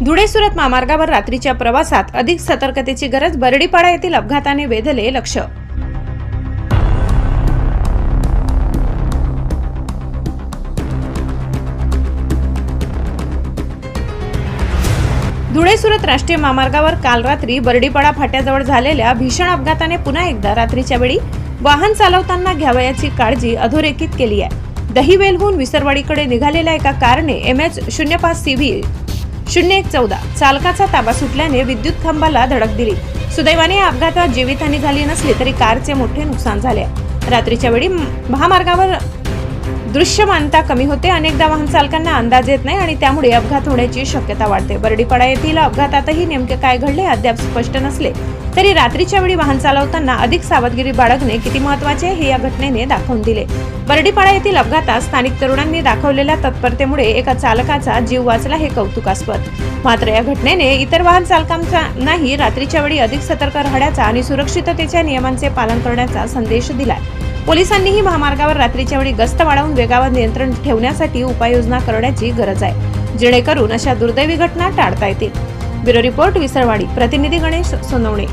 धुळे सुरत महामार्गावर रात्रीच्या प्रवासात अधिक सतर्कतेची गरज बरडीपाडा येथील अपघाताने वेधले लक्ष. धुळे सुरत राष्ट्रीय महामार्गावर काल रात्री बर्डीपाडा फाट्याजवळ झालेल्या भीषण अपघाताने पुन्हा एकदा रात्रीच्या वेळी वाहन चालवताना घ्यावयाची काळजी अधोरेखित केली आहे. दहिवेलहून विसरवाडीकडे निघालेल्या एका कारने एम एच शून्य पाच सी व्ही शून्य एक चौदा. चालकाचा ताबा सुटल्याने विद्युत खांबाला धडक दिली. सुदैवाने या अपघातात जीवितहानी झाली नसली तरी कारचे मोठे नुकसान झाले. रात्रीच्या वेळी महामार्गावर दृश्यमानता कमी होते. अनेकदा वाहन चालकांना अंदाज येत नाही आणि त्यामुळे अपघात होण्याची शक्यता वाढते. बर्डीपाडा येथील अपघातातही नेमके काय घडले अद्याप स्पष्ट नसले. तरी रात्रीच्या वेळी वाहन चालवताना अधिक सावधगिरी बाळगणे किती महत्त्वाचे हे या घटनेने दाखवून दिले. बर्डीपाडा येथील अपघातात स्थानिक तरुणांनी दाखवलेल्या तत्परतेमुळे एका चालकाचा जीव वाचला हे कौतुकास्पद. मात्र या घटनेने इतर वाहन चालकांनाही रात्रीच्या वेळी अधिक सतर्क राहण्याचा आणि सुरक्षिततेच्या नियमांचे पालन करण्याचा संदेश दिलाय. पोलिसांनीही महामार्गावर रात्रीच्या वेळी गस्त वाढवून वेगावर नियंत्रण ठेवण्यासाठी उपाययोजना करण्याची गरज आहे. जेणेकरून अशा दुर्दैवी घटना टाळता येतील. Bureau report Visarwadi. प्रतिनिधी गणेश सोनवणे.